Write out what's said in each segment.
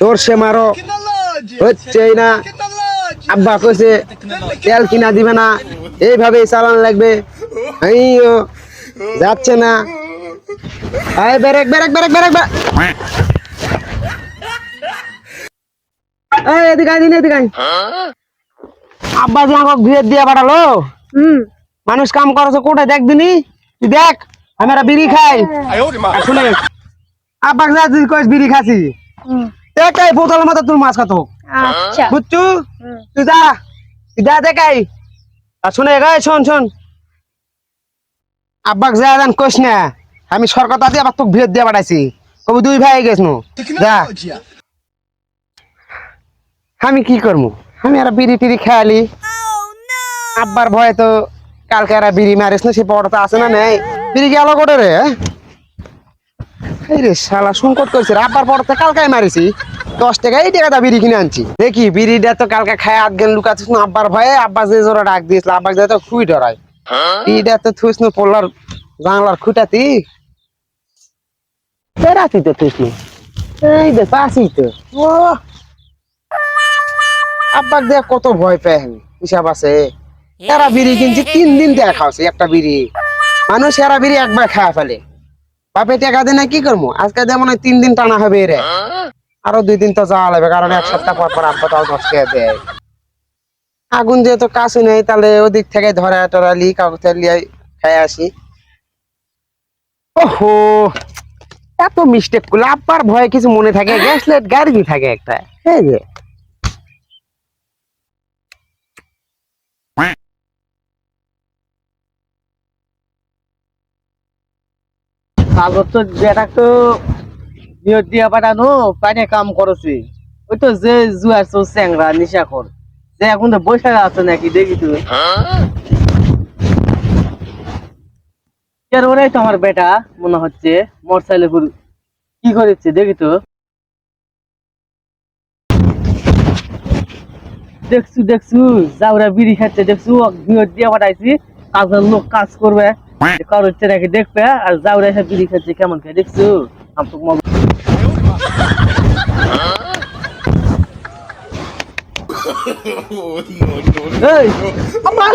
তোর সে মারো। হচ্ছেই না। আব্বা কইছে তেল কিনা দিবে না। এইভাবেই চালান লাগবে। আইও যাচ্ছে না। আয় বেরেক বেরেক বেরেক বেরেক বেরেক এই এদিকে দিন এদিকে। আব্বা যে আমাকে ঘুরে দিয়ে পাঠালো হুম। মানুষ কাম করছে কোটে দেখ দিনি। তুই দেখ আমরা বিড়ি খাই। শুনে আব্বা যা তুই কইস বিড়ি খাসি। দেখাই বোতলের মতো তোর মাছ খাতো আচ্ছা। বুঝছু? তুই যা তুই যা দেখাই। আর শুনে গাই শোন শোন। আব্বাক যা জান কইস না আমি সরকার দিয়ে আবার তোকে ভিড় দিয়ে পাঠাইছি। কবি দুই ভাই গেছ নু। যা। আমি কি করব আমি আর বিড়ি টিড়ি খেয়ালি। আব্বার ভয়ে তো কালকে আর বিড়ি মারিস না সে পড়তা আছে না নেই? বিড়ি গেল কোটে রে হ্যাঁ? এই রে শালা, সংকট করছে রে। আব্বার পড়তে কালকাই মারিছি। দশ টাকা, এই টাকা বিড়ি কিনে আনছি। দেখি, বিড়িটা তো কালকে খায়, আধ গেল লুকাচ্ছিস না, আব্বার ভয়ে আব্বা যে জোরে ডাক দিয়েছিল আব্বাকে দিয়ে তো খুবই ডরাই বিড়িটা তো থুস না পড়লার জানলার খুঁটাতি। রাতি তো না এই দে পাশি তো। ও আব্বাক দেখ কত ভয় পায় আমি, হিসাব আছে। এরা বিড়ি কিনছি, তিন দিন দেখা খাওয়াছে, একটা বিড়ি। মানুষ এরা বিড়ি একবার খাওয়া ফেলে। বাপে কি করব আজকে যেমন তিন দিন টানা হবে রে আরও দুই দিন তো যাওয়া লাগবে, কারণ এক সপ্তাহ পর পর আব্বা তাও টাকা দেয়। আগুন যেহেতু কাছে নেই, তাহলে ওদিক থেকে ধরা টরা লি কাগজ লিয়ে খাই আসি। ওহো, এত মিস্টেক করলে। আব্বার ভয়ে কিছু মনে থাকে? গ্যাস লাইট গাড়ি থাকে একটা। এই কাগজ তো তো পাঠানো কাম করছে ওই তো যে নিশা কর যে এখন তো নাকি, দেখি তো আমার বেটা, মনে হচ্ছে মোটরসাইকেল কি করেছে দেখি তো। দেখছু দেখছু যাওরা বিড়ি খাচ্ছে দেখছু, নিয়ত দিয়া পাঠাইছি কাজের লোক কাজ করবে কারও হচ্ছে নাকি দেখবে আর যাওরা এসে বিড়ি খাচ্ছে কেমন দেখছু? আমি তো মগ- আব্বা!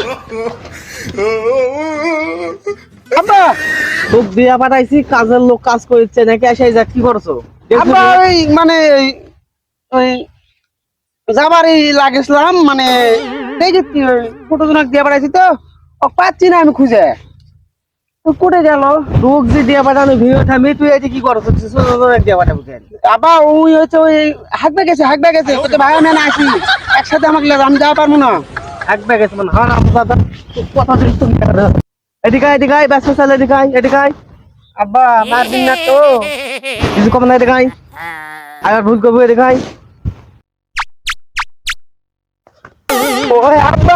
আব্বা! তোক দিয়া পাঠাইছি কাজের লোক কাজ করছে নাকি এসে যা কি করছ? দেখছু আব্বা ওই মানে ওই যাবারই লাগেছিলাম মানে দেখি ফটো জনক দিয়ে পাঠাইছি তো পাচ্ছি না আমি খুঁজে। তো কোটে গেল। তোক যে দিয়া পাঠানো ভিডিও থামি তুই কি করছ দিয়া পাঠাবো কেন? আবার ওই হচ্ছে ওই হাঁকবে গেছে হাঁকবে গেছে বলছে ভাই আমি না আসি। একসাথে আমাকে আমি যাওয়া পারব না। থাকবে গেছে মানে হ্যাঁ দাদা কথা তুমি এদিকে এদিকে ব্যস্ত চাল এদিকে এদিকে। আব্বা না তো। কিছু কম না এদিকে। আবার ভুল করব এদিকে ওই আব্বা!